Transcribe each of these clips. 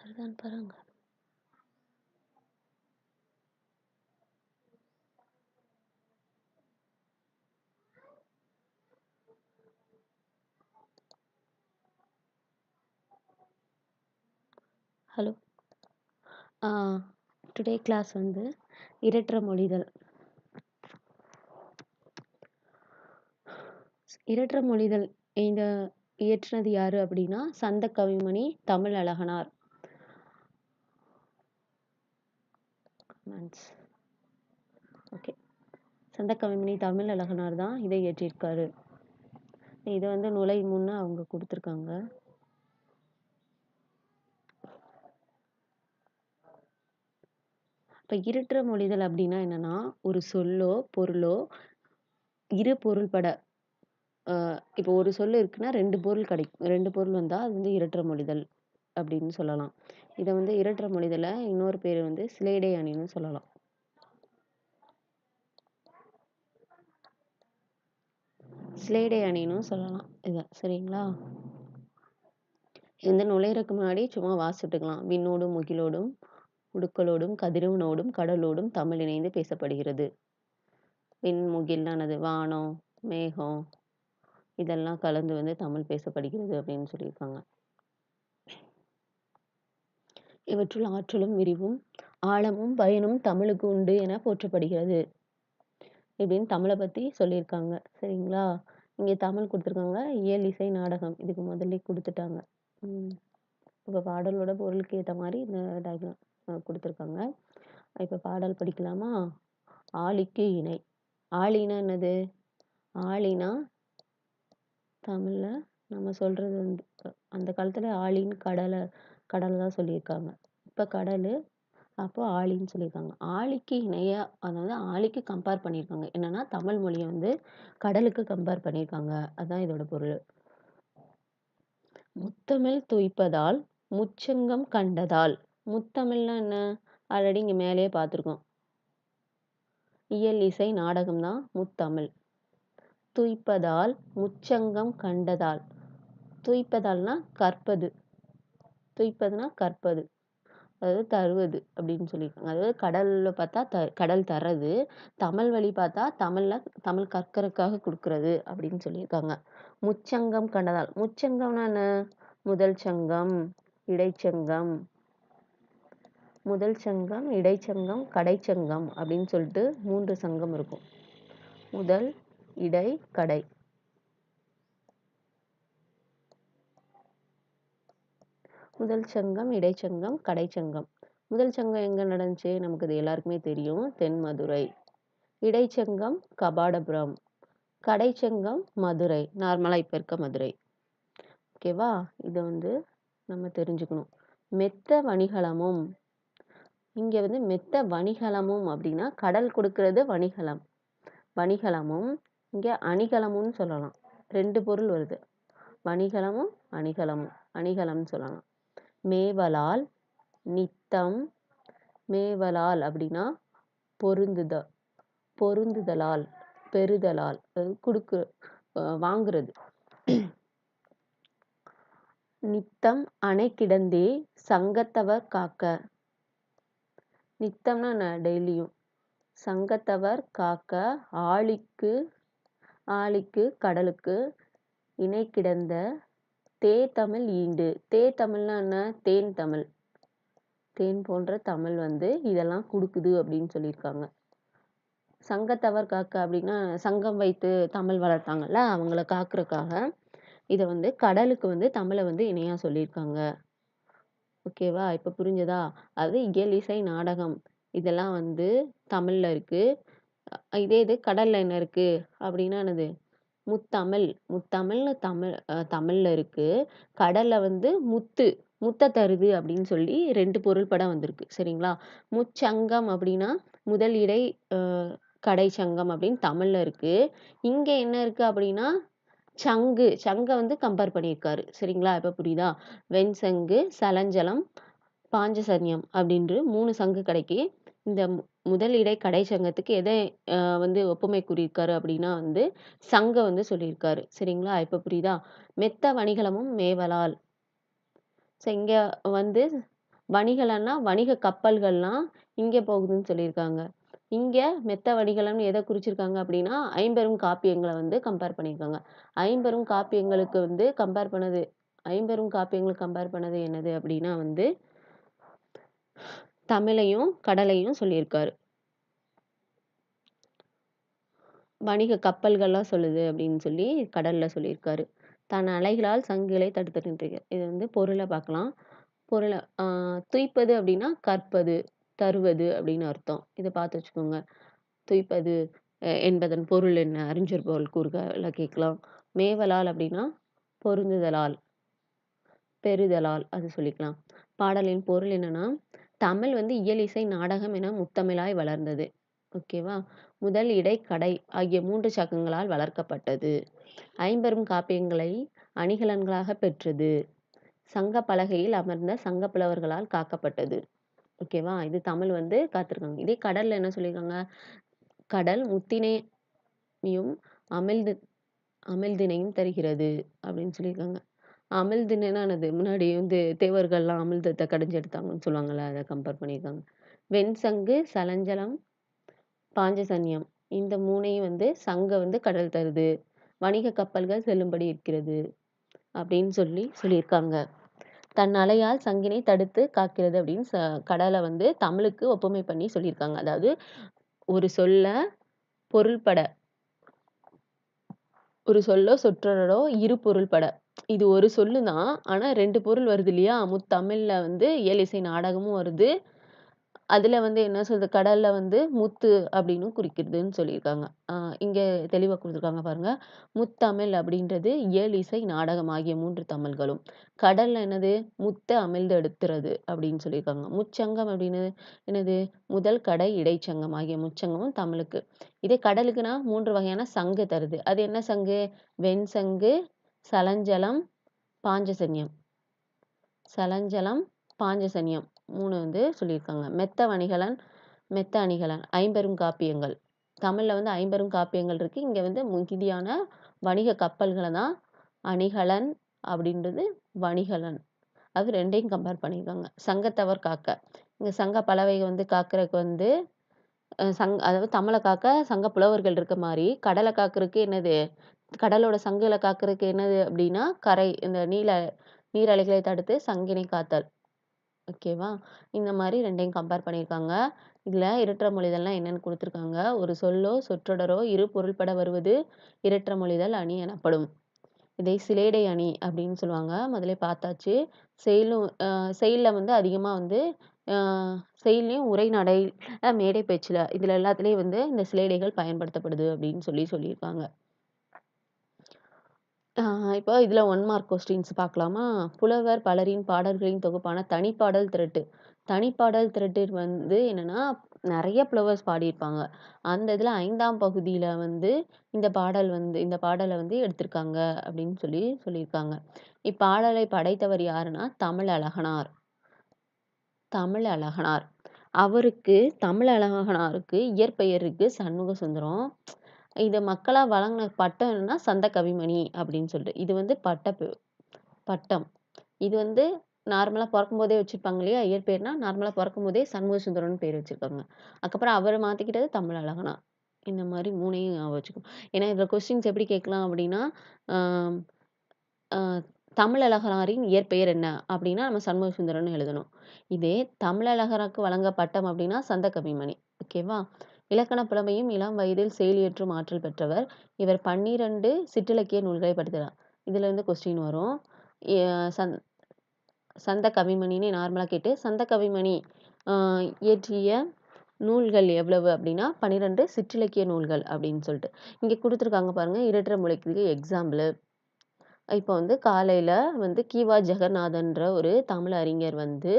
அதுதான் பாருங்க. Hello. Today class வந்து இரற்ற மொழிதல். இரற்ற மொழிதல் இந்த இயற்றினது யாரு அப்படின்னா சந்த கவிமணி தமிழ் அழகனார் ஓகே சந்த கவிமணி தமிழ் அழகனார் தான் இதை இயற்றியிருக்காரு இதை வந்து நுழை முன்னு அவங்க கொடுத்துருக்காங்க. இப்போ இருற்ற மொழிதல் அப்படின்னா என்னன்னா ஒரு சொல்லோ பொருளோ இரு பொருள்பட. இப்போ ஒரு சொல் இருக்குன்னா ரெண்டு பொருள் கிடைக்கும் ரெண்டு பொருள் வந்தால் அது வந்து இருட்டுற மொழிதல். அப்படின்னு சொல்லலாம். இதை வந்து இரற்ற மொழிதலை இன்னொரு பேர் வந்து சிலேடை அணின்னு சொல்லலாம். சிலேடை அணின்னு சொல்லலாம் இதை. சரிங்களா? இது வந்து நுழையிறதுக்கு முன்னாடி சும்மா வாசிட்டுக்கலாம் விண்ணோடும் முகிலோடும் உடுக்களோடும் கதிரவனோடும் கடலோடும் தமிழ் இணைந்து பேசப்படுகிறது. விண் முகில்னானது வானம் மேகம் இதெல்லாம் கலந்து வந்து தமிழ் பேசப்படுகிறது அப்படின்னு சொல்லியிருக்காங்க. இவற்றுள் ஆற்றலும் விரிவும் ஆழமும் பயனும் தமிழுக்கு உண்டு என போற்றப்படுகிறது. இப்படின்னு தமிழை பற்றி சொல்லியிருக்காங்க. சரிங்களா? இங்கே தமிழ் கொடுத்துருக்காங்க. இயல் இசை நாடகம். இதுக்கு முதல்ல கொடுத்துட்டாங்க. இப்போ பாடலோட பொருளுக்கு ஏற்ற மாதிரி இந்த டயக்ராம் கொடுத்துருக்காங்க. இப்போ பாடல் படிக்கலாமா? ஆளிக்கு இணை. ஆளினா என்னது? ஆளினா தமிழில் நம்ம சொல்கிறது வந்து அந்த காலத்தில் ஆளின்னு கடலை கடலை தான் சொல்லியிருக்காங்க. இப்போ கடல் அப்போ ஆழின்னு சொல்லியிருக்காங்க ஆழிக்கு இணையாக அதாவது ஆழிக்கு கம்பேர் பண்ணியிருக்காங்க என்னன்னா தமிழ் மொழியை வந்து கடலுக்கு கம்பேர் பண்ணியிருக்காங்க அதுதான் இதோட பொருள். முத்தமிழ் துய்ப்பதால் முச்சங்கம் கண்டதால். முத்தமிழ்னா என்ன? ஆல்ரெடி இங்கே மேலேயே பார்த்துருக்கோம். இயல் இசை நாடகம் தான் முத்தமிழ். துய்ப்பதால் முச்சங்கம் கண்டதால். துய்ப்பதால்னா கற்பது. துய்ப்பதுனா கற்பது. அதாவது தருவது அப்படின்னு சொல்லியிருக்காங்க அதாவது கடலில் பார்த்தா த கடல் தர்றது தமிழ் வழி பார்த்தா தமிழில் தமிழ் கற்கறதுக்காக கொடுக்கறது அப்படின்னு சொல்லியிருக்காங்க. முச்சங்கம் கண்டதால் முச்சங்கம்னா என்ன? முதல் சங்கம் இடைச்சங்கம். முதல் சங்கம் இடைச்சங்கம் கடைச்சங்கம் அப்படின்னு சொல்லிட்டு மூன்று சங்கம் இருக்கும். முதல் இடை கடை. முதல் சங்கம் இடைச்சங்கம் கடைச்சங்கம் முதல் சங்கம் எங்கே நடந்துச்சு? நமக்கு இது எல்லாருக்குமே தெரியும். தென்மதுரை இடைச்சங்கம் கபாடபுரம். கடைச்சங்கம் மதுரை. நார்மலாக இப்போ இருக்க மதுரை. ஓகேவா இதை வந்து நம்ம தெரிஞ்சுக்கணும். மெத்த வணிகலமும். இங்கே வந்து மெத்த வணிகலமும் அப்படின்னா கடல் கொடுக்கறது வணிகலம். வணிகலமும் இங்கே அணிகலமும்னு சொல்லலாம். ரெண்டு பொருள் வருது. வணிகலமும் அணிகலமும். அணிகலம்னு சொல்லலாம். மேவலால் நித்தம் மேவலால் அப்படின்னா பொருந்துத பொருந்துதலால் பெறுதலால் அது கொடுக்கு வாங்குறது. நித்தம் அணை கிடந்தே சங்கத்தவர் காக்க. நித்தம்னா டெய்லியும். சங்கத்தவர் காக்க ஆழிக்கு ஆழிக்கு கடலுக்கு இணை கிடந்த தே தமிழ் ஈண்டு. தே தமிழ்னா என்ன? தேன் தமிழ். தேன் போன்ற தமிழ் வந்து இதெல்லாம் கொடுக்குது அப்படின்னு சொல்லியிருக்காங்க. சங்கத்தவர் காக்க அப்படின்னா சங்கம் வைத்து தமிழ் வளர்த்தாங்கல்ல அவங்கள காக்குறதுக்காக இதை வந்து கடலுக்கு வந்து தமிழை வந்து இணையாக சொல்லியிருக்காங்க. ஓகேவா? இப்போ புரிஞ்சதா? அது இயல் இசை நாடகம். இதெல்லாம் வந்து தமிழில் இருக்குது இதே இது கடலில் என்ன இருக்குது அப்படின்னா என்னது? முத்தமிழ் முத்தமிழ்னு தமிழ் தமிழ்ல இருக்கு. கடலை வந்து முத்து முத்த தருது அப்படின்னு சொல்லி ரெண்டு பொருள் படம் வந்திருக்கு. சரிங்களா? முச்சங்கம் அப்படின்னா முதல் இடை கடை சங்கம் அப்படின்னு தமிழ்ல இருக்கு. இங்க என்ன இருக்கு அப்படின்னா சங்கு சங்கை வந்து கம்பேர் பண்ணியிருக்காரு. சரிங்களா? இப்போ புரியுதா? வெண்சங்கு சலஞ்சலம் பாஞ்சசன்யம் அப்படின்று மூணு சங்கு கடைக்கு இந்த முதல் இடை கடை சங்கத்துக்கு எதை வந்து ஒப்புமை கூறியிருக்காரு அப்படின்னா வந்து சங்க வந்து சொல்லியிருக்காரு. சரிங்களா? இப்போ புரியுதா? மெத்த வணிகலமும் மேவலால். ஸோ இங்கே வந்து வணிகலன்னா வணிக கப்பல்கள்லாம் இங்கே போகுதுன்னு சொல்லியிருக்காங்க. இங்கே மெத்த வணிகலம்னு எதை குறிச்சிருக்காங்க அப்படின்னா ஐம்பெரும் காப்பியங்களை வந்து கம்பேர் பண்ணியிருக்காங்க. ஐம்பெரும் காப்பியங்களுக்கு வந்து கம்பேர் பண்ணது ஐம்பெரும் காப்பியங்களுக்கு கம்பேர் பண்ணது என்னது அப்படின்னா வந்து தமிழையும் கடலையும் சொல்லியிருக்காரு. வணிக கப்பல்கள்லாம் சொல்லுது அப்படின்னு சொல்லி கடல்ல சொல்லியிருக்காரு. தன் அலைகளால் சங்குகளை தடுத்து நின்றுகிறார் இது வந்து பொருளை பார்க்கலாம். பொருளை துய்ப்பது அப்படின்னா கற்பது தருவது அப்படின்னு அர்த்தம். இதை பார்த்து வச்சுக்கோங்க. துய்ப்பது என்பதன் பொருள் என்ன? அறிஞர் பொருள் கூறுகளை கேட்கலாம். மேவலால் அப்படின்னா பொருந்துதலால் பெறுதலால் அது சொல்லிக்கலாம். பாடலின் பொருள் என்னன்னா தமிழ் வந்து இயல் இசை நாடகம் என முத்தமிழாய் வளர்ந்தது. ஓகேவா? முதல் இடை கடை ஆகிய மூன்று சக்கங்களால் வளர்க்கப்பட்டது. ஐம்பெரும் காப்பியங்களை அணிகலன்களாக பெற்றது. சங்க பலகையில் அமர்ந்த சங்க புலவர்களால் காக்கப்பட்டது. ஓகேவா? இது தமிழ் வந்து காத்திருக்காங்க. இதே கடல்ல என்ன சொல்லியிருக்காங்க கடல் முத்தினையும் அமிழ்து அமிழ்தினையும் தருகிறது அப்படின்னு சொல்லியிருக்காங்க அமிழ்தினானது முன்னாடி வந்து தேவர்கள்லாம் அமிழ்தத்தை கடைஞ்சு எடுத்தாங்கன்னு சொல்லுவாங்கல்ல அதை கம்பேர் பண்ணியிருக்காங்க. வெண்சங்கு சலஞ்சலம் பாஞ்சசன்யம் இந்த மூணையும் வந்து சங்க வந்து கடல் தருது. வணிக கப்பல்கள் செல்லும்படி இருக்கிறது அப்படின்னு சொல்லி சொல்லியிருக்காங்க. தன் அலையால் சங்கினை தடுத்து காக்கிறது அப்படின்னு ச கடலை வந்து தமிழுக்கு ஒப்புமை பண்ணி சொல்லியிருக்காங்க. அதாவது ஒரு சொல்ல பொருள்பட ஒரு சொல்லோ சொற்றொடரோ இரு பொருள்பட. இது ஒரு சொல்லு தான் ஆனா ரெண்டு பொருள் வருது இல்லையா? முத்தமிழ்ல வந்து இயலிசை நாடகமும் வருது. அதுல வந்து என்ன சொல்றது? கடல்ல வந்து முத்து அப்படின்னு குறிக்கிறதுன்னு சொல்லியிருக்காங்க. இங்கே இங்க தெளிவா கொடுத்துருக்காங்க பாருங்க. முத்தமிழ் அப்படின்றது இயல் இசை நாடகம் ஆகிய மூன்று தமிழ்களும். கடல்ல என்னது? முத்த அமிழ்ந்து எடுத்துறது அப்படின்னு சொல்லியிருக்காங்க. முச்சங்கம் அப்படின்னு என்னது? முதல் கடை இடைச்சங்கம் ஆகிய முச்சங்கமும் தமிழுக்கு. இதே கடலுக்குன்னா மூன்று வகையான சங்கு தருது. அது என்ன சங்கு? வெண்சங்கு சலஞ்சலம் பாஞ்சசன்யம். சலஞ்சலம் பாஞ்சசன்யம். மூணு வந்து சொல்லியிருக்காங்க. மெத்த வணிகலன் மெத்த அணிகலன் ஐம்பெரும் காப்பியங்கள். தமிழில் வந்து ஐம்பெரும் காப்பியங்கள் இருக்குது இங்கே வந்து மிகுதியான வணிக கப்பல்களை தான் அணிகலன் அப்படின்றது வணிகலன். அது ரெண்டையும் கம்பேர் பண்ணியிருக்காங்க. சங்கத்தவர் காக்க. இங்கே சங்க பலவை வந்து காக்கிறதுக்கு வந்து சங் அதாவது தமிழை காக்க சங்க புலவர்கள் இருக்க மாதிரி கடலை காக்கிறதுக்கு என்னது? கடலோட சங்குகளை காக்கிறதுக்கு என்னது அப்படின்னா கரை இந்த நீல நீரலைகளை தடுத்து சங்கினை காத்தல். ஓகேவா இந்த மாதிரி ரெண்டையும் கம்பேர் பண்ணியிருக்காங்க. இதில் இரட்டை மொழிதல்னா என்னன்னு கொடுத்துருக்காங்க. ஒரு சொல்லோ சொற்றொடரோ இரு பொருள்பட வருவது இரட்டை மொழிதல் அணி எனப்படும். இதை சிலேடை அணி அப்படின்னு சொல்லுவாங்க. முதல்ல பார்த்தாச்சு. செயலும் செயலில் வந்து அதிகமாக வந்து செயல்லையும் உரைநடை மேடை பேச்சில் இதில் எல்லாத்துலேயும் வந்து இந்த சிலேடைகள் பயன்படுத்தப்படுது அப்படின்னு சொல்லி சொல்லியிருக்காங்க. இப்போ இதுல ஒன் மார்க் கொஸ்டின்ஸ் பார்க்கலாமா? புலவர் பலரின் பாடல்களின் தொகுப்பான தனிப்பாடல் திரட்டு. தனிப்பாடல் திரட்டு வந்து என்னன்னா நிறைய புலவர்ஸ் பாடியிருப்பாங்க. அந்த இதுல ஐந்தாம் பகுதியில வந்து இந்த பாடல் வந்து இந்த பாடலை வந்து எடுத்திருக்காங்க அப்படின்னு சொல்லி சொல்லியிருக்காங்க. இப்பாடலை படைத்தவர் யாருன்னா தமிழ் அழகனார் தமிழ் அழகனார் அவருக்கு தமிழ் அழகனாருக்கு இயற்பெயருக்கு சண்முக சுந்தரம் இது மக்களாக வழங்கின பட்டம் என்னன்னா சந்த கவிமணி அப்படின்னு சொல்லிட்டு. இது வந்து பட்ட பட்டம். இது வந்து நார்மலாக பிறக்கும் போதே வச்சுருப்பாங்க இல்லையா? இயற்பெயர்னா நார்மலாக பிறக்கும் போதே சண்முக சுந்தரம்னு பேர் வச்சுருக்காங்க. அதுக்கப்புறம் அவர் மாற்றிக்கிட்டது தமிழ் அழகனா. இந்த மாதிரி மூணையும் ஞாபகம் வச்சுக்கோ. ஏன்னா இதில் கொஸ்டின்ஸ் எப்படி கேட்கலாம் அப்படின்னா ஆஹ் தமிழ் இயற்பெயர் என்ன அப்படின்னா நம்ம சண்முக சுந்தரம்னு எழுதணும். இதே தமிழழகருக்கு வழங்க பட்டம் அப்படின்னா சந்த கவிமணி. ஓகேவா? இலக்கண புலமையும் இளம் வயதில் செயலியற்றும் ஆற்றல் பெற்றவர். இவர் பன்னிரண்டு சிற்றிலக்கிய நூல்களை படித்தார் இதுல இருந்து கொஸ்டின் வரும். சந் சந்த கவிமணின்னு நார்மலாக கேட்டு சந்த கவிமணி இயற்றிய நூல்கள் எவ்வளவு அப்படின்னா பன்னிரெண்டு சிற்றிலக்கிய நூல்கள் அப்படின்னு சொல்லிட்டு. இங்கே கொடுத்துருக்காங்க பாருங்கள் இரட்டை மொழிக்கு எக்ஸாம்பிள் இப்போ வந்து காலையில் வந்து கீவா ஜெகநாதன்ற ஒரு தமிழ் அறிஞர் வந்து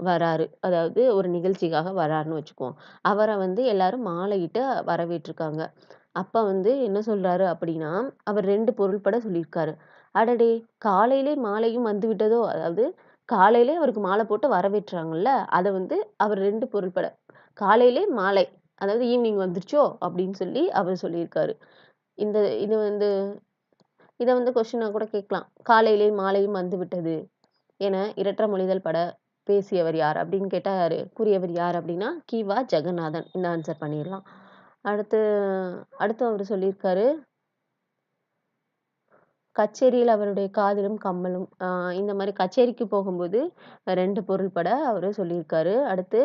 வராரு. அதாவது ஒரு நிகழ்ச்சிக்காக வராருன்னு வச்சுக்குவோம். அவரை வந்து எல்லாரும் மாலையிட்டு வரவேற்றிருக்காங்க. அப்போ வந்து என்ன சொல்கிறாரு அப்படின்னா அவர் ரெண்டு பொருள்பட சொல்லியிருக்காரு. அடடே! காலையிலே மாலையும் வந்து விட்டதோ? அதாவது காலையிலே அவருக்கு மாலை போட்டு வரவேற்றாங்கல்ல? அதை வந்து அவர் ரெண்டு பொருள்பட. காலையிலே மாலை. அதாவது ஈவினிங் வந்துருச்சோ? அப்படின்னு சொல்லி அவர் சொல்லியிருக்காரு. இந்த இது வந்து இதை வந்து கொஸ்டினா கூட கேட்கலாம். காலையிலே மாலையும் வந்து விட்டது என இரட்டை மொழிதல் பட பேசியவர் யார் அப்படின்னு கேட்டால் யார்? கூறியவர் யார் அப்படின்னா கிவா ஜெகநாதன். இந்த ஆன்சர் பண்ணிடலாம். அடுத்து அடுத்து அவர் சொல்லியிருக்காரு கச்சேரியில் அவருடைய காதிலும் கம்மலும் ஆஹ் இந்த மாதிரி கச்சேரிக்கு போகும்போது ரெண்டு பொருள் பட அவர் சொல்லியிருக்காரு. அடுத்து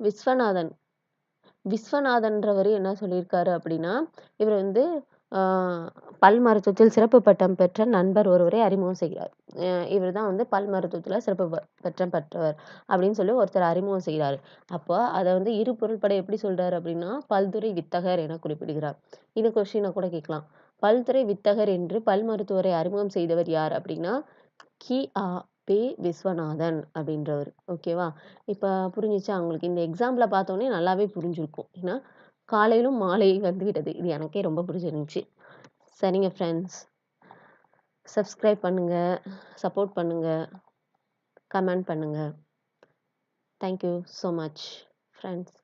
விஸ்வநாதன். விஸ்வநாதன்றவர் என்ன சொல்லியிருக்காரு அப்படின்னா இவர் வந்து பல் மருத்துவத்தில் சிறப்பு பட்டம் பெற்ற நண்பர் ஒருவரை அறிமுகம் செய்கிறார். இவர் தான் வந்து பல் மருத்துவத்தில் சிறப்பு ப- பட்டம் பெற்றவர் அப்படின்னு சொல்லி ஒருத்தர் அறிமுகம் செய்கிறார். அப்போ அதை வந்து இரு பொருள்பட எப்படி சொல்கிறார் அப்படின்னா பல்துறை வித்தகர் என குறிப்பிடுகிறார். இது கொஸ்டினை கூட கேட்கலாம். பல்துறை வித்தகர் என்று பல் மருத்துவரை அறிமுகம் செய்தவர் யார் அப்படின்னா கி. ஆ. பே. விஸ்வநாதன் அப்படின்றவர். ஓகேவா? இப்போ புரிஞ்சிச்சா? அவங்களுக்கு இந்த எக்ஸாம்பிளை பார்த்தோன்னே நல்லாவே புரிஞ்சிருக்கும். ஏன்னா காலையிலும் மாலை வந்துவிட்டது. இது எனக்கே ரொம்ப பிடிச்சிருந்துச்சு. சரிங்க ஃப்ரெண்ட்ஸ் சப்ஸ்கிரைப் பண்ணுங்கள் சப்போர்ட் பண்ணுங்கள் கமெண்ட் பண்ணுங்கள் thank you so much friends